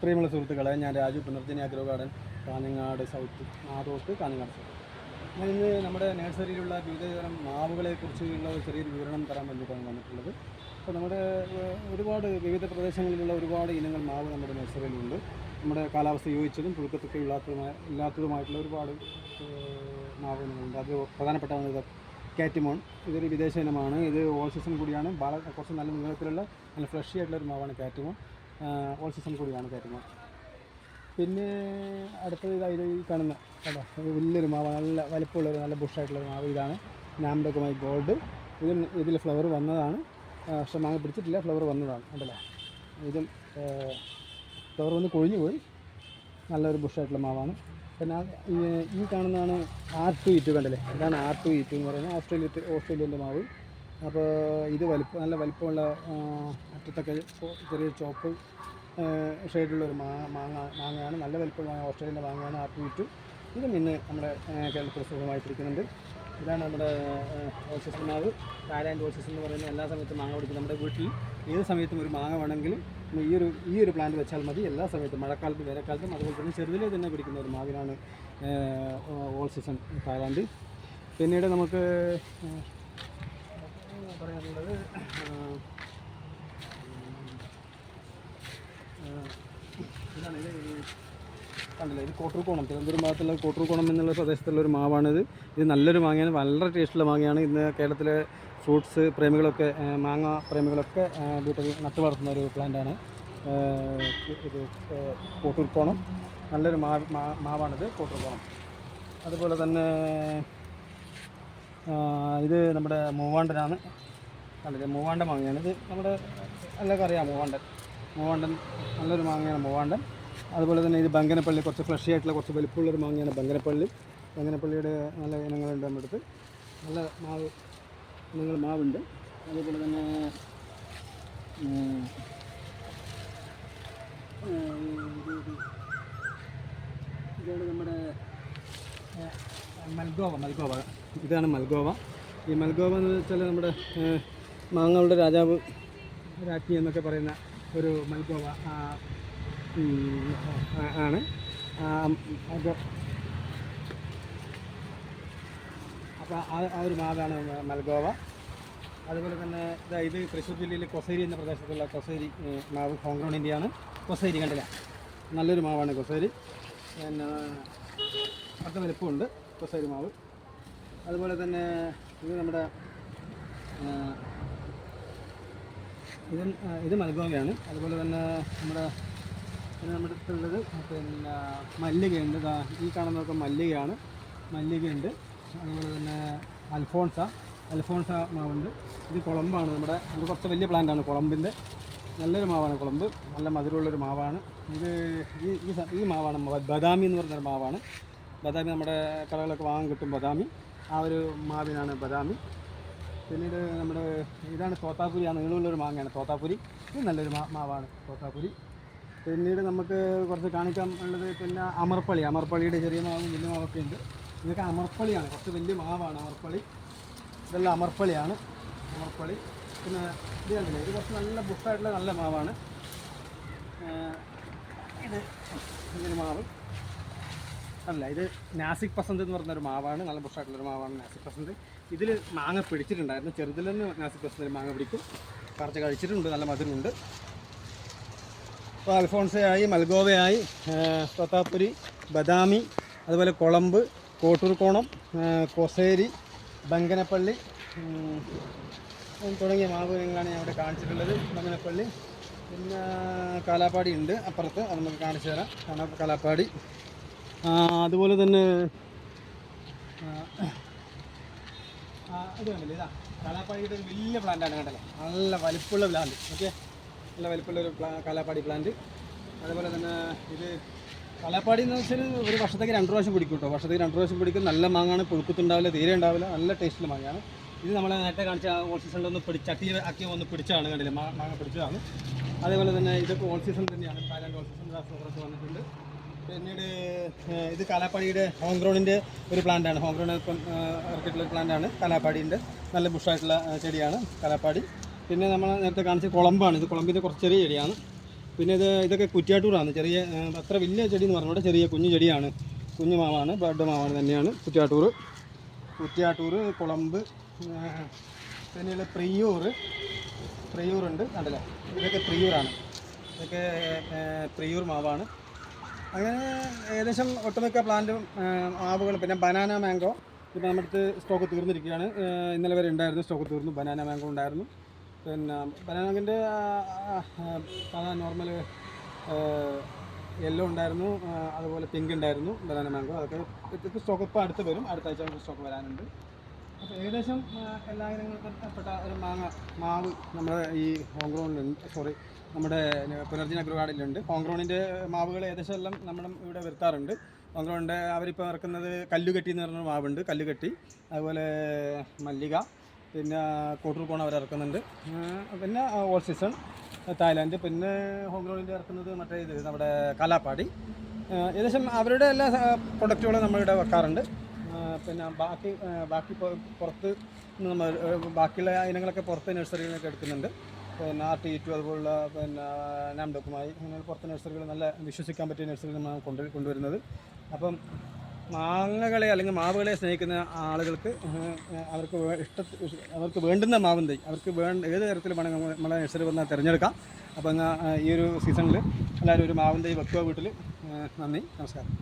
പ്രിയമുള്ള സുഹൃത്തുക്കളെ ഞാൻ Raju Punarjani agro garden Kanhangad south Adot Kanhangad south. ഞാൻ ഇന്ന് നമ്മുടെ നഴ്സറിയിലുള്ള വിവിധതരം മാവുകളെ കുറിച്ചുള്ള ഒരു ചെറിയൊരു വിവരണം തരാൻ വേണ്ടിയിട്ടാണ് വന്നിട്ടുള്ളത്. അപ്പോൾ നമ്മുടെ ഒരുപാട് വിവിധ പ്രദേശങ്ങളിലുള്ള ഒരുപാട് ഇനങ്ങൾ മാവ് നമ്മുടെ നഴ്സറിയിലുണ്ട്. നമ്മുടെ കാലാവസ്ഥ യോജിച്ചതും പുഴുക്കത്തൊക്കെ ഇല്ലാത്തതുമായ ഇല്ലാത്തതുമായിട്ടുള്ള ഒരുപാട് മാവ് ഇനങ്ങളുണ്ട്. അത് പ്രധാനപ്പെട്ടതാണ് ഇത് കാറ്റിമോൺ. ഇതൊരു വിദേശ ഇനമാണ്. ഇത് ഓൾ കൂടിയാണ്. വളരെ കുറച്ച് നല്ല നീളത്തിലുള്ള നല്ല ഫ്രഷ് ആയിട്ടുള്ള ഒരു മാവാണ് കാറ്റിമോൺ. ഓൾ സീസൺ കൂടിയാണ് തരുന്നത് പിന്നെ അടുത്തത് ഇതായത് ഈ കാണുന്ന കേട്ടോ വലിയൊരു മാവ് നല്ല വലിപ്പമുള്ളൊരു നല്ല ബുഷായിട്ടുള്ളൊരു മാവ് ഇതാണ്. നാംഡോക്കുമായി ഗോൾഡ്. ഇതിൽ ഇതിൽ ഫ്ലവർ വന്നതാണ്. പക്ഷെ മാങ്ങ പിടിച്ചിട്ടില്ല ഫ്ലവർ വന്നതാണ്. ഉണ്ടല്ലേ ഇതും ഫ്ലവർ വന്ന് കൊഴിഞ്ഞു പോയി. നല്ലൊരു ബുഷായിട്ടുള്ള മാവാണ്. പിന്നെ ഈ കാണുന്നതാണ് ആർ ടു ഇറ്റു കണ്ടല്ലേ? ഇതാണ് ആർ ടു ഇറ്റു എന്ന് പറയുന്നത്. ഓസ്ട്രേലിയ ഓസ്ട്രേലിയന്റെ മാവ്. അപ്പോൾ ഇത് വലിപ്പം നല്ല വലിപ്പമുള്ള അറ്റത്തൊക്കെ ചെറിയ ചോപ്പ് ഷെയ്ഡുള്ള ഒരു മാ മാങ്ങ മാങ്ങയാണ്. നല്ല വലിപ്പമായ ഓസ്ട്രേലിയന്റെ മാങ്ങയാണ് ആ ട്വീറ്റ് ഇതും ഇന്ന് നമ്മുടെ കേരളത്തിൽ സുഖമായിട്ടിരിക്കുന്നുണ്ട്. ഇതാണ് നമ്മുടെ ഓസസ് മാവ്. തായ്ലാൻഡ് ഓസസ് എന്ന് പറയുന്ന എല്ലാ സമയത്തും മാങ്ങ പിടിക്കും നമ്മുടെ വീട്ടിൽ. ഏത് സമയത്തും ഒരു മാങ്ങ വേണമെങ്കിലും ഈ ഒരു ഈ ഒരു പ്ലാന്റ് വെച്ചാൽ മതി. എല്ലാ സമയത്തും മഴക്കാലത്തും വേനൽക്കാലത്തും അതുപോലെ തന്നെ ചെറുതിലെ തന്നെ പിടിക്കുന്ന ഒരു മാവിനാണ് ഓൾ സീസൺ തായ്ലാൻഡ്. പിന്നീട് നമുക്ക് പറയാനുള്ളത് ഇതാണ് ഇത്. കണ്ടില്ല ഇത് കോട്ടൂർക്കോണം തിരുവനന്തപുരം ഭാഗത്തുള്ള കോട്ടൂർക്കോണം എന്നുള്ള പ്രദേശത്തുള്ള ഒരു മാവാണിത്. ഇത് നല്ലൊരു മാങ്ങയാണ് വളരെ ടേസ്റ്റുള്ള മാങ്ങയാണ്. ഇന്ന് കേരളത്തിലെ ഫ്രൂട്ട്സ് പ്രേമികളൊക്കെ മാങ്ങ പ്രേമികളൊക്കെ വീട്ടിൽ നട്ടു വളർത്തുന്ന ഒരു പ്ലാന്റാണ്. ഇത് കോട്ടൂർക്കോണം നല്ലൊരു മാ- മാവാണിത് കോട്ടൂർക്കോണം അതുപോലെ തന്നെ ഇത് നമ്മുടെ മൂവാണ്ടനാണ്. കണ്ടില്ലേ? മൂവാണ്ടൻ മാങ്ങയാണ്. ഇത് നമ്മുടെ എല്ലാവർക്കും അറിയാം മൂവാണ്ടൻ. മൂവാണ്ടൻ നല്ലൊരു മാങ്ങയാണ് മൂവാണ്ടൻ. അതുപോലെ തന്നെ ഇത് ബങ്കനപ്പള്ളി കുറച്ച് ഫ്രഷ് ആയിട്ടുള്ള കുറച്ച് വലിപ്പമുള്ളൊരു മാങ്ങയാണ് ബങ്കനപ്പള്ളി ബങ്കനപ്പള്ളിയുടെ നല്ല ഇനങ്ങളുണ്ട് നമ്മുടെ അടുത്ത്. നല്ല മാവ് ഇനങ്ങൾ മാവുണ്ട്. അതുപോലെ തന്നെ ഇതാണ് നമ്മുടെ മൽഗോവ മൽഗോവ. ഇതാണ് മൽഗോവ. ഈ മൽഗോവ എന്ന് വെച്ചാൽ നമ്മുടെ മാങ്ങകളുടെ രാജാവ്. രാജ്ഞി എന്നൊക്കെ പറയുന്ന ഒരു മൽഗോവ ആണ്. അത് അപ്പോൾ ആ ഒരു മാവാണ് മൽഗോവ. അതുപോലെ തന്നെ ഇതാ തൃശ്ശൂർ ജില്ലയിലെ കൊസേരി എന്ന പ്രദേശത്തുള്ള കൊസേരി മാവ് ഹോങ്കോണിന്റെ ആണ് കൊസേരി കണ്ടില്ല? നല്ലൊരു മാവാണ് കൊസേരി. പിന്നെ അത്ര വലിപ്പമുണ്ട് കൊസേരി മാവ്. അതുപോലെ തന്നെ ഇത് നമ്മുടെ ഇത് ഇത് മൽഗോവയാണ് അതുപോലെ തന്നെ നമ്മുടെ പിന്നെ നമ്മുടെ അടുത്തുള്ളത് പിന്നെ മല്ലികയുണ്ട്. ഈ കാണുന്നതൊക്കെ മല്ലികയാണ്. മല്ലികയുണ്ട്. അതുപോലെ തന്നെ അൽഫോൺസ അൽഫോൺസ മാവുണ്ട്. ഇത് കുളമ്പാണ് നമ്മുടെ ഇത് കുറച്ച് വലിയ പ്ലാന്റാണ് കുളമ്പിന്റെ. നല്ലൊരു മാവാണ് കുളമ്പ്. നല്ല മധുരമുള്ളൊരു മാവാണ്. ഇത് ഈ ഈ മാവാണ് ബദാമി എന്ന് പറഞ്ഞൊരു മാവാണ്. ബദാമി നമ്മുടെ കടകളൊക്കെ വാങ്ങാൻ കിട്ടും ബദാമി. ആ ഒരു മാവിനാണ് ബദാമി. പിന്നീട് നമ്മുടെ ഇതാണ് തോത്താപ്പുരി ആ നീളമുള്ളൊരു മാങ്ങയാണ്. തോത്താപ്പുരി ഇത് നല്ലൊരു മാവാണ് തോത്താപ്പുരി പിന്നീട് നമുക്ക് കുറച്ച് കാണിക്കാൻ ഉള്ളത് പിന്നെ അമർപ്പള്ളി അമർപ്പള്ളിയുടെ ചെറിയ മാവും വലിയ മാവൊക്കെ ഉണ്ട്. ഇതൊക്കെ അമർപ്പള്ളിയാണ് കുറച്ച് വലിയ മാവാണ് അമർപ്പള്ളി ഇതെല്ലാം അമർപ്പള്ളിയാണ് അമർപ്പള്ളി പിന്നെ ഇത് കണ്ടില്ലേ? ഇത് കുറച്ച് നല്ല ബുഷായിട്ടുള്ള നല്ല മാവാണ്. ഇത് ഇങ്ങനെ മാവ്. അല്ല ഇത് നാസിക് പസന്ത് എന്ന് പറഞ്ഞൊരു മാവാണ് നല്ല ബുഷായിട്ടുള്ളൊരു മാവാണ് നാസിക് പസന്ത്. ഇതിൽ മാങ്ങ പിടിച്ചിട്ടുണ്ടായിരുന്നു ചെറുതിൽ നിന്ന് നാസിക് പസന്തിൽ മാങ്ങ പിടിക്കും. പറിച്ച് കഴിച്ചിട്ടുണ്ട് നല്ല മധുരമുണ്ട്. ഇപ്പോൾ അൽഫോൺസയായി മൽഗോവയായി തൊത്താപ്പുരി ബദാമി അതുപോലെ കുളമ്പ് കോട്ടൂർക്കോണം കൊസേരി ബങ്കനപ്പള്ളി തുടങ്ങിയ മാവുകളാണ് ഞാൻ ഇവിടെ കാണിച്ചിട്ടുള്ളത്. ബങ്കനപ്പള്ളി പിന്നെ കാലാപ്പാടി ഉണ്ട് അപ്പുറത്ത് അത് നമുക്ക് കാണിച്ചു തരാം. കാലാപ്പാടി. അതുപോലെ തന്നെ ഇത് കണ്ടില്ലേ ഇതാ കാലാപ്പാടിയുടെ ഒരു വലിയ പ്ലാന്റാണ് കണ്ടല്ലേ? നല്ല വലിപ്പമുള്ള പ്ലാന്റ് ഓക്കെ നല്ല വലിപ്പമുള്ള ഒരു പ്ലാ പ്ലാന്റ് അതുപോലെ തന്നെ ഇത് കാലാപ്പാടി എന്ന് വെച്ചാൽ ഒരു വർഷത്തേക്ക് രണ്ട് പ്രാവശ്യം പിടിക്കും കേട്ടോ. വർഷത്തേക്ക് രണ്ട് പ്രാവശ്യം പിടിക്കും. നല്ല മാങ്ങാണ് പുഴുക്കുത്തുണ്ടാവില്ല തീരെ ഉണ്ടാവില്ല നല്ല ടേസ്റ്റിൽ മാങ്ങയാണ് ഇത് നമ്മൾ നേരത്തെ കാണിച്ച ഓൾ സീസണിൽ ഒന്ന് പിടിച്ച് ചട്ടി ആക്കി ഒന്ന് പിടിച്ചാണ് കണ്ടില്ല മാങ്ങ പിടിച്ചതാണ്. അതേപോലെ തന്നെ ഇതൊക്കെ ഓൾ സീസൺ തന്നെയാണ് തായ്ലാൻഡ് ഓൾ സീസൺ വന്നിട്ടുണ്ട്. പിന്നീട് ഇത് ഇത് ഹോം ഗ്രൗണ്ടിന്റെ ഒരു പ്ലാന്റാണ് ഹോം ഇപ്പം ഏഹ്, ഇറക്കിയിട്ടുള്ള പ്ലാന്റാണ് കാലാപ്പാടിന്റെ നല്ല ബുഷായിട്ടുള്ള ചെടിയാണ് കാലാപ്പാടി. പിന്നെ നമ്മൾ നേരത്തെ കാണിച്ച കുളമ്പാണ്. ഇത് കുളമ്പിന്റെ കുറച്ച് ചെറിയ ചെടിയാണ്. പിന്നെ ഇത് ഇതൊക്കെ കുറ്റ്യാട്ടൂറാണ് ചെറിയ അത്ര വലിയ ചെടി എന്ന് പറഞ്ഞാൽ ചെറിയ കുഞ്ഞു ചെടിയാണ്. കുഞ്ഞു മാവാണ് ബഡ് മാവാണ് തന്നെയാണ് കുറ്റ്യാട്ടൂർ കുറ്റ്യാട്ടൂർ കുളമ്പ് പിന്നെയുള്ള പ്രിയൂർ. പ്രിയൂറുണ്ട് അതല്ല ഇതൊക്കെ പ്രിയൂറാണ്. ഇതൊക്കെ പ്രിയൂർ മാവാണ്. അങ്ങനെ ഏകദേശം ഒട്ടുമിക്ക പ്ലാന്റും ആവുകൾ പിന്നെ ബനാന മാംഗോ ഇപ്പോൾ നമ്മുടെ സ്റ്റോക്ക് തീർന്നിരിക്കുകയാണ്. ഇന്നലെ വരെ ഉണ്ടായിരുന്നു സ്റ്റോക്ക് തീർന്നു. ബനാന മാംഗോ ഉണ്ടായിരുന്നു. പിന്നെ ബനാനാങ്കിന്റെ സാധാരണ നോർമൽ യെല്ലോ ഉണ്ടായിരുന്നു. അതുപോലെ പിങ്ക് ഉണ്ടായിരുന്നു ബനാന മാംഗോ അതൊക്കെ സ്റ്റോക്ക് ഇപ്പോൾ അടുത്ത് വരും. അടുത്ത ആഴ്ച സ്റ്റോക്ക് വരാനുണ്ട്. ഏകദേശം എല്ലാ ഇനങ്ങൾക്കും പെട്ട ഒരു മാങ്ങ മാവ് നമ്മുടെ ഈ ഹോംഗ്രോണിലുണ്ട് സോറി നമ്മുടെ പുനർജന അഗ്രഹാടിലുണ്ട് ഹോംഗ്രോണിന്റെ മാവുകൾ ഏകദേശം എല്ലാം നമ്മൾ ഇവിടെ വരുത്താറുണ്ട്. ഹോംഗ്രോണിന്റെ അവരിപ്പോൾ ഇറക്കുന്നത് കല്ലുകെട്ടി എന്ന് പറഞ്ഞ മാവുണ്ട് കല്ലുകെട്ടി അതുപോലെ മല്ലിക പിന്നെ കോട്ടൂർ പോണ അവർ ഇറക്കുന്നുണ്ട്. പിന്നെ ഓൾ സീസൺ തായ്ലാൻഡ് പിന്നെ ഹോംഗ്രോണിന്റെ ഇറക്കുന്നത് മറ്റേ ഇത് നമ്മുടെ കാലാപ്പാടി. ഏകദേശം അവരുടെ എല്ലാ പ്രൊഡക്റ്റുകളും നമ്മളിവിടെ വെക്കാറുണ്ട്. പിന്നെ ബാക്കി ബാക്കി പുറത്ത് നമ്മൾ ബാക്കിയുള്ള ഇനങ്ങളൊക്കെ പുറത്ത് നഴ്സറികളിൽ നിന്നൊക്കെ എടുക്കുന്നുണ്ട്. പിന്നെ ആർ ടി ടു അതുപോലുള്ള പിന്നെ നാംഡോക്കുമായി അങ്ങനെ പുറത്ത് നഴ്സറികൾ നല്ല വിശ്വസിക്കാൻ പറ്റിയ നഴ്സറികൾ നമ്മൾ കൊണ്ട് കൊണ്ടുവരുന്നത്. അപ്പം മാങ്ങകളെ അല്ലെങ്കിൽ മാവുകളെ സ്നേഹിക്കുന്ന ആളുകൾക്ക് അവർക്ക് ഇഷ്ട അവർക്ക് വേണ്ടുന്ന മാവും തൈ അവർക്ക് വേണ്ട ഏത് തരത്തിൽ വേണമെങ്കിൽ നമ്മളെ നഴ്സറി വന്നാൽ തിരഞ്ഞെടുക്കാം. അപ്പം ഈ ഒരു സീസണിൽ എല്ലാവരും ഒരു മാവും തൈ വെക്കുക വീട്ടിൽ നന്ദി നമസ്കാരം.